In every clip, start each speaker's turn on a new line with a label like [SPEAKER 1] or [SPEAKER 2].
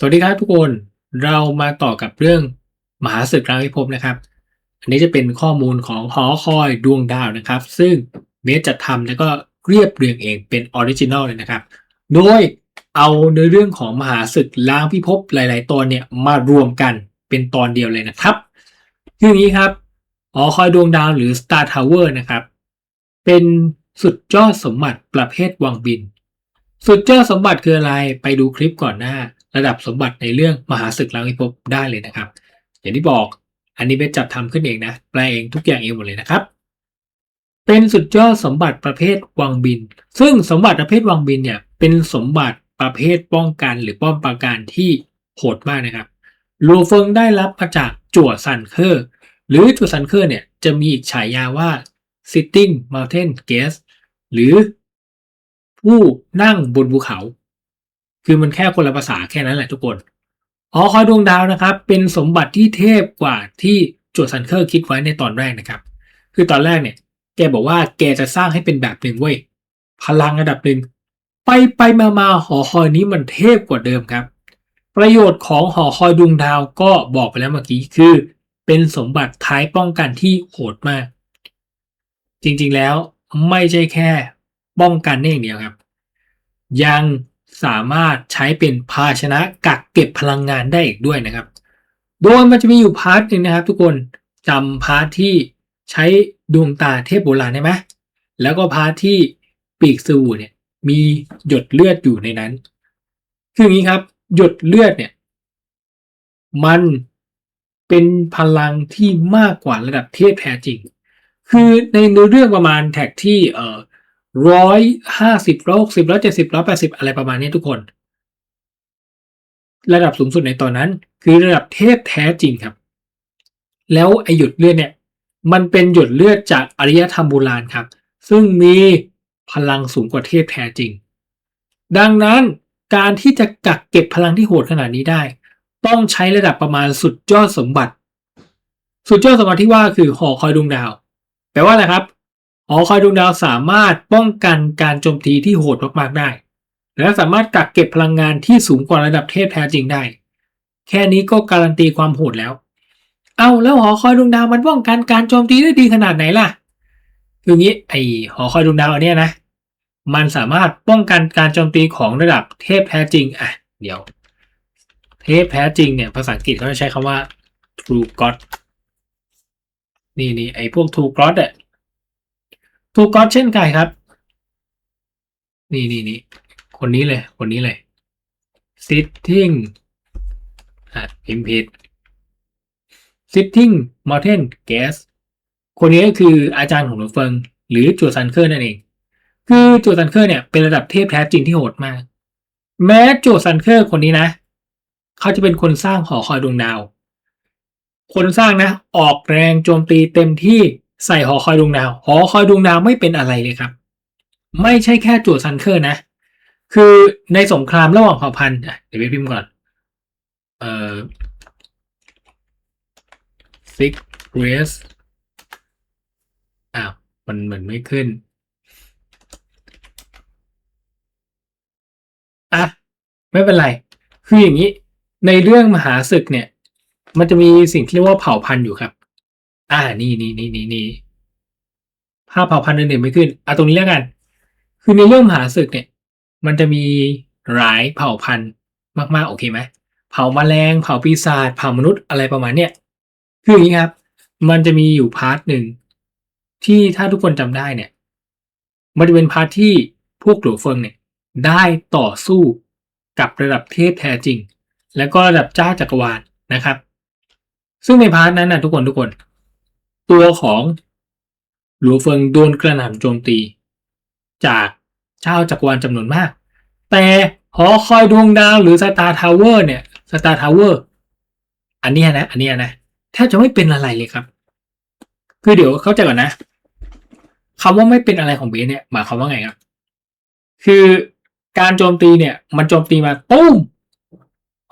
[SPEAKER 1] สวัสดีครับทุกคนเรามาต่อกับเรื่องมหาศึกล้างพิภพนะครับ อันนี้จะเป็นข้อมูลของหอคอยดวงดาวนะครับ ซึ่งเมสจัดทำแล้วก็เรียบเรียงเองเป็นออริจินอลเลยนะครับ โดยเอาในเรื่องของมหาศึกล้างพิภพหลาย ๆ ตอนเนี่ยมารวมกันเป็นตอนเดียวเลยนะครับคือองนี้ครับหอคอยดวงดาวหรือ Star Tower นะครับ เป็นสุดยอดสมบัติประเภทวังบิน สุดยอดสมบัติคืออะไรไปดูคลิปก่อนหน้า ระดับสมบัติในเรื่องมหาศึกล้างพิภพได้เลยนะครับ อย่างที่บอกอันนี้เบสจัดทำขึ้นเองนะ แปลเองทุกอย่างเองหมดเลยนะครับ เป็นสุดยอดสมบัติประเภทวังบิน ซึ่งสมบัติประเภทวังบินเนี่ยเป็นสมบัติประเภทป้องกันหรือป้อมปราการที่โหดมากนะครับลูเฟิงได้รับมาจากจั่วซันเคอร์ หรือจั่วซันเคอร์เนี่ยจะมีอีกฉายาว่า sitting mountain guest หรือผู้นั่งบนภูเขา คือมันแค่คนละภาษาแค่นั้นแหละทุกคนหอคอยดวงดาวนะครับ เป็นสมบัติที่เทพกว่าที่โจซันเคอร์คิดไว้ในตอนแรกนะครับ คือตอนแรกเนี่ย แกบอกว่าแกจะสร้างให้เป็นแบบหนึ่งเว้ย พลังระดับหนึ่ง ไปไปมามาหอคอยนี้มันเทพกว่าเดิมครับ ประโยชน์ของหอคอยดวงดาวก็บอกไปแล้วเมื่อกี้คือ เป็นสมบัติท้ายป้องกันที่โหดมาก จริงๆแล้วไม่ใช่แค่ป้องกันนี่อย่างเดียวครับ ยัง สามารถใช้เป็นภาชนะกักเก็บพลังงานได้อีกด้วยนะครับ โดยมันจะมีอยู่พาร์ทหนึ่งนะครับ ทุกคนจำพาร์ทที่ใช้ดวงตาเทพโบราณได้ไหมแล้วก็พาร์ทที่ปีกสูเนี่ยมีหยดเลือดอยู่ในนั้น คืออย่างนี้ครับ หยดเลือดเนี่ย มันเป็นพลังที่มากกว่าระดับเทพแท้จริง คือในเนื้อเรื่องประมาณแท็กที่เอ่อ ร้อยห้าสิบร้อยหกสิบร้อยเจ็ดสิบร้อยแปดสิบอะไรประมาณนี้ทุกคน ระดับสูงสุดในตอนนั้น คือระดับเทพแท้จริงครับ แล้วไอหยดเลือดเนี่ย มันเป็นหยดเลือดจากอารยธรรมโบราณครับ ซึ่งมีพลังสูงกว่าเทพแท้จริง ดังนั้นการที่จะกักเก็บพลังที่โหดขนาดนี้ได้ ต้องใช้ระดับประมาณสุดยอดสมบัติ สุดยอดสมบัติที่ว่าคือหอคอยดวงดาว แปลว่าอะไรครับ หอคอยดวงดาวสามารถป้องกันการโจมตีที่โหดมากๆได้ และสามารถกักเก็บพลังงานที่สูงกว่าระดับเทพแท้จริงได้ แค่นี้ก็การันตีความโหดแล้ว เอาแล้วหอคอยดวงดาวมันป้องกันการโจมตีได้ดีขนาดไหนล่ะคืองี้ไอหอคอยดวงดาวอันเนี้ยนะ มันสามารถป้องกันการโจมตีของระดับเทพแท้จริงอะเดี๋ยว เทพแท้จริงเนี่ยภาษาอังกฤษเขาจะใช้คำว่า true god นี่นี่ไอพวก true god อะ ทูกอตเช่นกันครับ นี่นี่นี่คนนี้เลย คนนี้เลย sitting อะพิมพ์ผิด sitting mountain gas คนนี้ก็คืออาจารย์ของหลวงเฟิง หรือจัวซันเคอร์นั่นเอง คือจัวซันเคอร์เนี่ยเป็นระดับเทพแท้จริงที่โหดมาก แม้จัวซันเคอร์คนนี้นะ เขาจะเป็นคนสร้างหอคอยดวงดาว คนสร้างนะ ออกแรงโจมตีเต็มที่ ใส่หอคอยดวงดาว หอคอยดวงดาวไม่เป็นอะไรเลยครับ ไม่ใช่แค่จั่วซันเคอร์นะ คือในสงครามระหว่างเผ่าพันธุ์เดี๋ยวไปพิมพ์ก่อน เอ่อ six race อ้าว มันเหมือนไม่ขึ้น อะ ไม่เป็นไร คืออย่างนี้ ในเรื่องมหาศึกเนี่ย มันจะมีสิ่งที่เรียกว่าเผ่าพันธุ์อยู่ครับ อ่า นี่นี่นี่นี่นี่ภาพเผ่าพันธุ์อื่นๆไม่ขึ้นอะตรงนี้แล้วกัน คือในเรื่องมหาศึกเนี่ย มันจะมีหลายเผ่าพันธุ์มากๆ โอเคไหม เผ่าแมลง เผ่าปีศาจ เผ่ามนุษย์อะไรประมาณเนี้ย คืออย่างนี้ครับ มันจะมีอยู่พาร์ทหนึ่งที่ถ้าทุกคนจำได้เนี่ย มันจะเป็นพาร์ทที่พวกหลวงเฟิงเนี่ย ได้ต่อสู้กับระดับเทพแท้จริง แล้วก็ระดับเจ้าจักรวาลนะครับ ซึ่งในพาร์ทนั้นนะทุกคนทุกคน ตัวของหลวงเฟิงโดนกระหน่ำโจมตี จากเจ้าจักรวาลจำนวนมาก แต่หอคอยดวงดาวหรือสตาร์ทาวเวอร์เนี่ยสตาร์ทาวเวอร์อันนี้นะ อันนี้นะแทบจะไม่เป็นอะไรเลยครับ คือเดี๋ยวเข้าใจก่อนนะคำว่าไม่เป็นอะไรของเบสเนี่ยหมายความว่าไงครับ คือการโจมตีเนี่ย มันโจมตีมาตุ้ม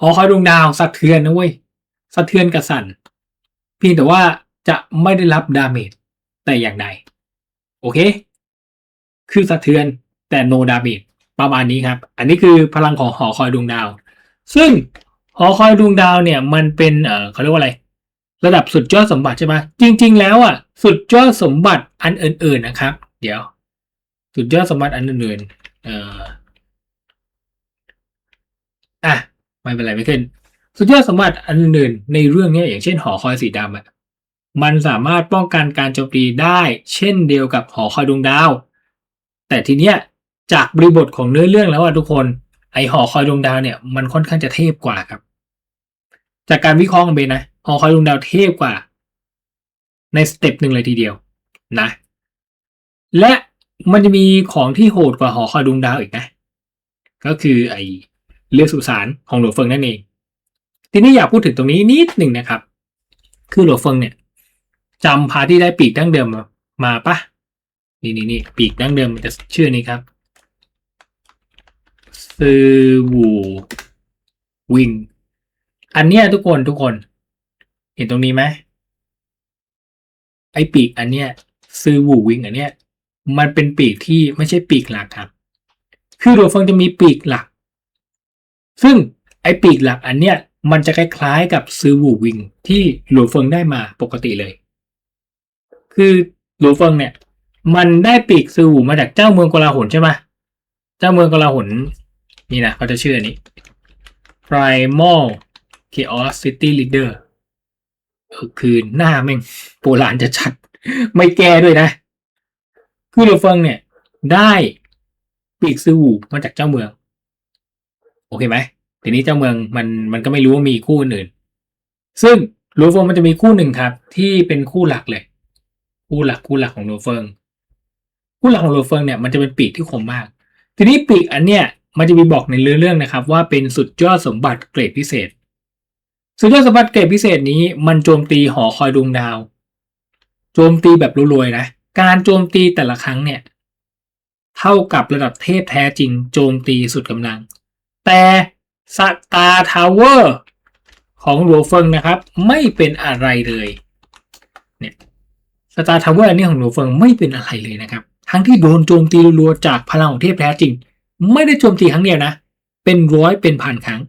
[SPEAKER 1] หอคอยดวงดาวสะเทือนนะเว้ยสะเทือนกระสันเพียงแต่ว่า จะไม่ได้รับดาเมจแต่อย่างใด โอเค คือสะเทือนแต่ no damage ประมาณนี้ครับ อันนี้คือพลังของหอคอยดวงดาว ซึ่งหอคอยดวงดาวเนี่ยมันเป็นเออเขาเรียกว่าอะไร ระดับสุดยอดสมบัติใช่ไหมจริง ๆ แล้วอะสุดยอดสมบัติอันอื่น ๆนะครับ เดี๋ยว สุดยอดสมบัติอันอื่นๆเอ่ออะไม่เป็นไรไม่ขึ้น สุดยอดสมบัติอันอื่นๆในเรื่องเนี้ยอย่างเช่นหอคอยสีดำอะ มันสามารถป้องกันการโจมตีได้เช่นเดียวกับหอคอยดวงดาว แต่ทีเนี้ยจากบริบทของเนื้อเรื่องแล้วอะทุกคนไอหอคอยดวงดาวเนี่ยมันค่อนข้างจะเทพกว่าครับ จากการวิเคราะห์กันไปนะหอคอยดวงดาวเทพกว่า ในสเต็ปหนึ่งเลยทีเดียวนะ และมันจะมีของที่โหดกว่าหอคอยดวงดาวอีกนะ ก็คือไอเรือสุสานของหลวงเฟิงนั่นเอง ทีนี้อยากพูดถึงตรงนี้นิดหนึ่งนะครับ คือหลวงเฟิงเนี่ย จำพาที่ได้ปีกดั้งเดิมมาปะนี่นี่นี่ปีกดั้งเดิมมันจะชื่อนี้ครับซือวูวิงอันเนี้ยทุกคนทุกคน เห็นตรงนี้ไหมไอปีกอันเนี้ยซือวูวิงอันเนี้ยมันเป็นปีกที่ไม่ใช่ปีกหลักครับ คือหลวงเฟิงจะมีปีกหลัก ซึ่งไอปีกหลักอันเนี้ยมันจะคล้ายๆกับซือวูวิงที่หลวงเฟิงได้มาปกติเลย คือหลวเฟิงเนี่ย มันได้ปีกซือวูมาจากเจ้าเมืองกลาหนใช่ไหมเจ้าเมืองกลาหนนี่นะเขาจะชื่ออันนี้ Primal Chaos City Leader เออคือหน้าแม่งโบราณจะชัด ไม่แก้ด้วยนะ คือหลวเฟิงเนี่ย ได้ปีกซือวูมาจากเจ้าเมือง โอเคไหมทีนี้เจ้าเมืองมันมันก็ไม่รู้ว่ามีคู่อื่น ซึ่งหลวเฟิงมันจะมีคู่หนึ่งครับ ที่เป็นคู่หลักเลย คู่หลักคู่หลักของหลเฟิงคู่หลักของหลเฟิงเนี่ยมันจะเป็นปีกที่คมมาก ทีนี้ปีกอันเนี้ยมันจะมีบอกในเรื่องนะครับ ว่าเป็นสุดยอดสมบัติเกรดพิเศษ สุดยอดสมบัติเกรดพิเศษนี้ มันโจมตีหอคอยดวงดาว โจมตีแบบรวยๆนะการโจมตีแต่ละครั้งเนี่ย เท่ากับระดับเทพแท้จริง โจมตีสุดกำลัง แต่สตาร์ทาวเวอร์ของหลเฟิงนะครับ ไม่เป็นอะไรเลย สตาร์ทาวเวอร์อันนี้ของหลวงเฟิงไม่เป็นอะไรเลยนะครับ ทั้งที่โดนโจมตีรัวๆจากพลังของเทพแท้จริง ไม่ได้โจมตีครั้งเดียวนะ เป็นร้อยเป็นพันครั้ง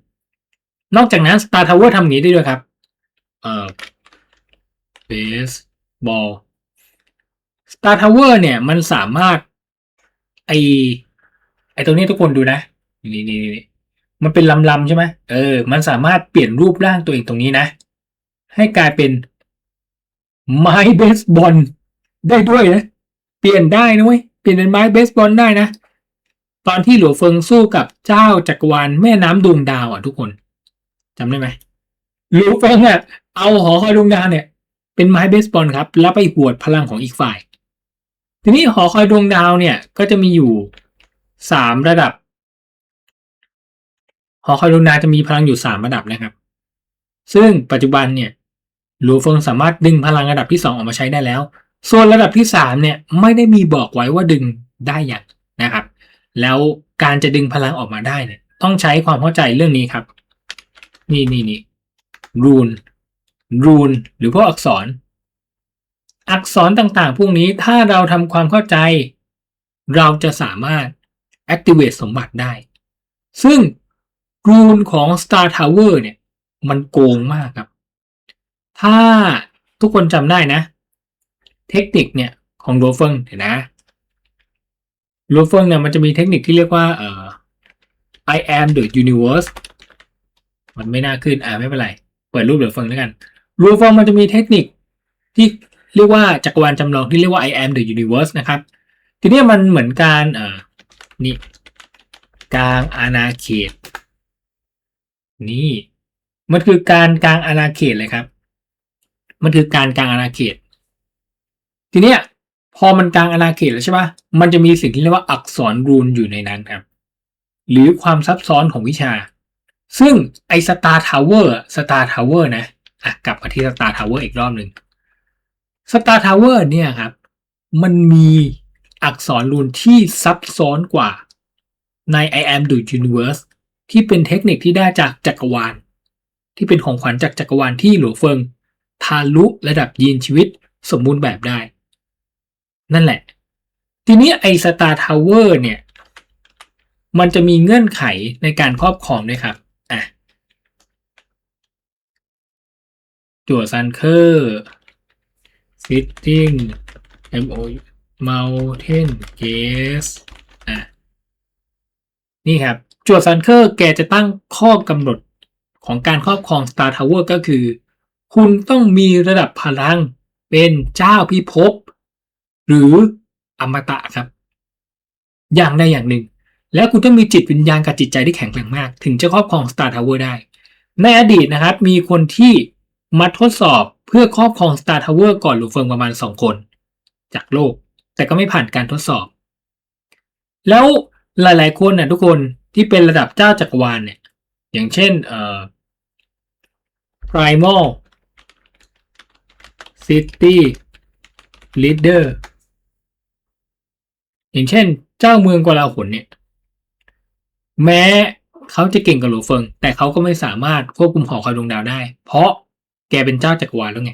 [SPEAKER 1] นอกจากนั้น Star Tower ทำอย่างนี้ได้ด้วยครับ เอ่อ baseball Star Tower เนี่ยมันสามารถ ไอไอตรงนี้ทุกคนดูนะ นี่นี่นี่มันเป็นลำๆใช่ไหมเออ มันสามารถเปลี่ยนรูปร่างตัวเองตรงนี้นะ ให้กลายเป็น ไม้เบสบอลได้ด้วยนะ เปลี่ยนได้นะเว้ยเปลี่ยนเป็นไม้เบสบอลได้นะ ตอนที่หลวงเฟิงสู้กับเจ้าจักรวาลแม่น้ำดวงดาวอะทุกคนจำได้ไหมหลวงเฟิงอะ เอาหอคอยดวงดาวเนี่ย เป็นไม้เบสบอลครับ แล้วไปหวดพลังของอีกฝ่าย ทีนี้หอคอยดวงดาวเนี่ย ก็จะมีอยู่สามระดับ หอคอยดวงดาวจะมีพลังอยู่สามระดับนะครับ ซึ่งปัจจุบันเนี่ย หลวงเฟิงสามารถดึงพลังระดับที่สองออกมาใช้ได้แล้ว ส่วนระดับที่สามเนี่ยไม่ได้มีบอกไว้ว่าดึงได้อย่างนะครับ แล้วการจะดึงพลังออกมาได้เนี่ยต้องใช้ความเข้าใจเรื่องนี้ครับ นี่นี่นี่รูนรูนหรือพวกอักษร อักษรต่างๆ พวกนี้ถ้าเราทำความเข้าใจ เราจะสามารถ activate สมบัติได้ ซึ่งรูนของ Star Tower เนี่ย มันโกงมากครับ ถ้าทุกคนจำได้นะ เทคนิคเนี่ยของโรเฟิงเดี๋ยวนะโรเฟิงเนี่ยมันจะมีเทคนิคที่เรียกว่าเอ่อ I am the universe มันไม่น่าขึ้นอ่าไม่เป็นไร เปิดรูปเดี๋ยวฟังแล้วกันรูปฟังมันจะมีเทคนิคที่เรียกว่าจักรวาลจำลองที่เรียกว่า I am the universe นะครับทีนี้มันเหมือนการเอ่อนี่กลางอาณาเขต นี่ มันคือการกลางอาณาเขตเลยครับ มันคือการกลางอาณาเขต ทีเนี้ยพอมันกลางอาณาเขตแล้วใช่ปะมันจะมีสิ่งที่เรียกว่าอักษรรูนอยู่ในนั้นครับ หรือความซับซ้อนของวิชา ซึ่งไอสตาร์ทาวเวอร์สตาร์ทาวเวอร์นะอะกลับมาที่สตาร์ทาวเวอร์อีกรอบหนึ่งสตาร์ทาวเวอร์เนี่ยครับ มันมีอักษรรูนที่ซับซ้อนกว่าใน I am the universe ที่เป็นเทคนิคที่ได้จากจักรวาล ที่เป็นของขวัญจากจักรวาลที่หลวงเฟิง ทาลุระดับยีนชีวิตสมบูรณ์แบบได้ นั่นแหละ ทีนี้ไอสตาร์ทาวเวอร์เนี่ย มันจะมีเงื่อนไขในการครอบครองด้วยครับอะจั่วซันเคอร์ sitting m o mountain Gas อะนี่ครับจั่วซันเคอร์แกจะตั้งข้อกำหนดของการครอบครอง Star Tower ก็คือ คุณต้องมีระดับพลังเป็นเจ้าพิภพ หรืออมตะครับ อย่างใดอย่างหนึ่ง แล้วคุณต้องมีจิตวิญญาณกับจิตใจที่แข็งแกร่งมาก ถึงจะครอบครอง Star Tower ได้ ในอดีตนะครับ มีคนที่มาทดสอบเพื่อครอบครอง Star Tower ก่อนหลูเฟิงประมาณ 2 คน จากโลก แต่ก็ไม่ผ่านการทดสอบ แล้วหลาย ๆ คนน่ะทุกคนที่เป็นระดับเจ้าจักรวาลเนี่ย อย่างเช่นเอ่อ Primal City Leader อย่างเช่น เจ้าเมืองกลาหลเนี่ย แม้เขาจะเก่งกับหลูเฟิง แต่เขาก็ไม่สามารถควบคุมหอคอยดวงดาวได้ เพราะแกเป็นเจ้าจักรวาลแล้วไง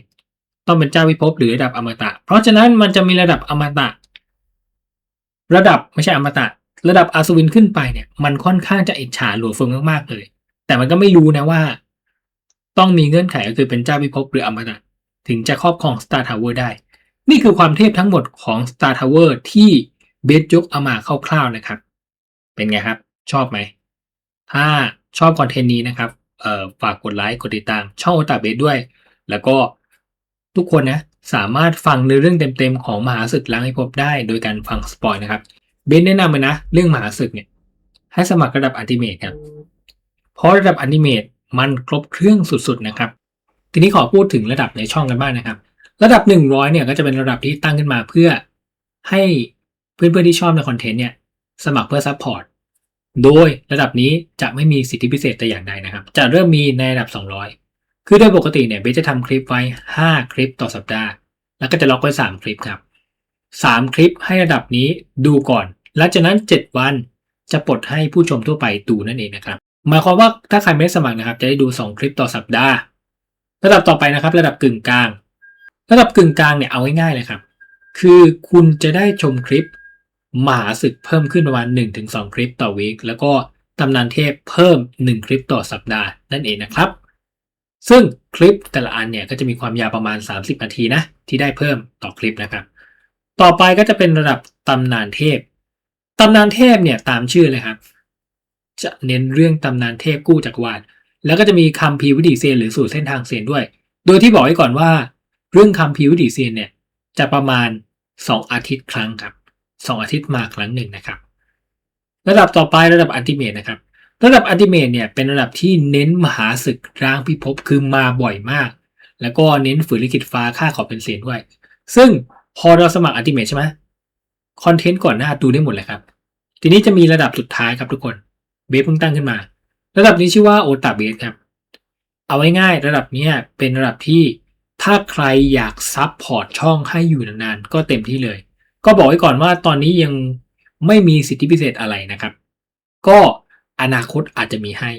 [SPEAKER 1] ต้องเป็นเจ้าวิภพหรือระดับอมตะ เพราะฉะนั้นมันจะมีระดับอมตะ ระดับไม่ใช่อมตะ ระดับอาสวินขึ้นไปเนี่ย มันค่อนข้างจะอิจฉาหลวเฟิงมากๆเลย แต่มันก็ไม่รู้นะว่า ต้องมีเงื่อนไขก็คือเป็นเจ้าวิภพหรืออมตะ ถึงจะครอบครอง Star Tower ได้ นี่คือความเทพทั้งหมดของ Star Tower ที่เบสยกเอามาคร่าวๆนะครับ เป็นไงครับ ชอบไหม ถ้าชอบคอนเทนต์นี้นะครับฝากกดไลค์กดติดตามช่องโอตาเบสด้วย แล้วก็ทุกคนนะสามารถฟังในเรื่องเต็มๆของมหาศึกล้างให้พบได้โดยการฟังสปอยนะครับเบสแนะนำเลยนะเรื่องมหาศึกเนี่ยให้สมัครระดับอันติเมตครับเพราะระดับอันติเมตมันครบเครื่องสุดๆนะครับ ทีนี้ขอพูดถึงระดับในช่องกันบ้างนะครับ ระดับ 100เนี่ยก็จะเป็นระดับที่ตั้งขึ้นมาเพื่อให้เพื่อนๆที่ชอบในคอนเทนต์เนี่ยสมัครเพื่อซัพพอร์ตโดยระดับนี้จะไม่มีสิทธิพิเศษแต่อย่างใดนะครับ จะเริ่มมีในระดับ 200 คือโดยปกติเนี่ยเบสจะทำคลิปไว้ 5 คลิปต่อสัปดาห์ แล้วก็จะล็อกไว้ 3 คลิปครับ 3 คลิปให้ระดับนี้ดูก่อน หลังจากนั้น 7 วันจะปลดให้ผู้ชมทั่วไปดูนั่นเองนะครับ หมายความว่าถ้าใครไม่สมัครนะครับ จะได้ดู 2 คลิปต่อสัปดาห์ ระดับต่อไปนะครับ ระดับกึ่งกลาง ระดับกึ่งกลางเนี่ยเอาง่ายๆเลยครับ คือคุณจะได้ชมคลิปมหาศึกเพิ่มขึ้นประมาณ 1-2 คลิปต่อวีคแล้วก็ตำนานเทพเพิ่ม 1 คลิปต่อสัปดาห์นั่นเองนะครับ ซึ่งคลิปแต่ละอันเนี่ยก็จะมีความยาวประมาณ 30 นาทีนะที่ได้เพิ่มต่อคลิปนะครับ ต่อไปก็จะเป็นระดับตำนานเทพตำนานเทพเนี่ยตามชื่อเลยครับ จะเน้นเรื่องตำนานเทพกู้จักรวาล แล้วก็จะมีคัมภีวิถีเซียนหรือสูตรเส้นทางเซียนด้วย โดยที่บอกไว้ก่อนว่า เรื่องคัมภีวิถีเซียนเนี่ยจะประมาณ 2 อาทิตย์ครั้งครับ2อาทิตย์มาครั้งหนึ่งนะครับ ระดับต่อไประดับอันติเมตนะครับ ระดับอันติเมตเนี่ยเป็นระดับที่เน้นมหาศึกร่างพิภพคือมาบ่อยมาก แล้วก็เน้นฝืนลิขิตฟ้าค่าขอบเป็นเซียนด้วย ซึ่งพอเราสมัครอันติเมตใช่ไหมคอนเทนต์ก่อนหน้าดูได้หมดเลยครับ ทีนี้จะมีระดับสุดท้ายครับทุกคนเบสเพิ่งตั้งขึ้นมา ระดับนี้ชื่อว่าโอตาเบสครับ เอาไว้ง่ายระดับนี้เป็นระดับที่ถ้าใครอยากซับพอร์ตช่องให้อยู่นานๆ ก็เต็มที่เลย ก็บอกไว้ก่อนว่าตอนนี้ยังไม่มีสิทธิพิเศษอะไรนะครับ ก็อนาคตอาจจะมีให้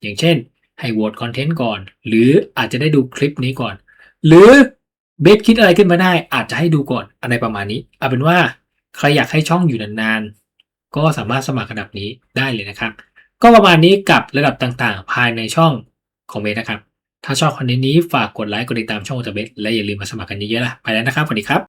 [SPEAKER 1] อย่างเช่นให้โหวตคอนเทนต์ก่อน หรืออาจจะได้ดูคลิปนี้ก่อน หรือเบสคิดอะไรขึ้นมาได้ อาจจะให้ดูก่อนอะไรประมาณนี้เอาเป็นว่าใครอยากให้ช่องอยู่นานๆ ก็สามารถสมัครระดับนี้ได้เลยนะครับ ก็ประมาณนี้กับระดับต่างๆ ภายในช่องของเบสนะครับ ถ้าชอบคอนเทนต์นี้ฝากกดไลค์กดติดตามช่องโอตเบสและอย่าลืมมาสมัครกันเยอะๆนะไปแล้วนะครับสวัสดีครับ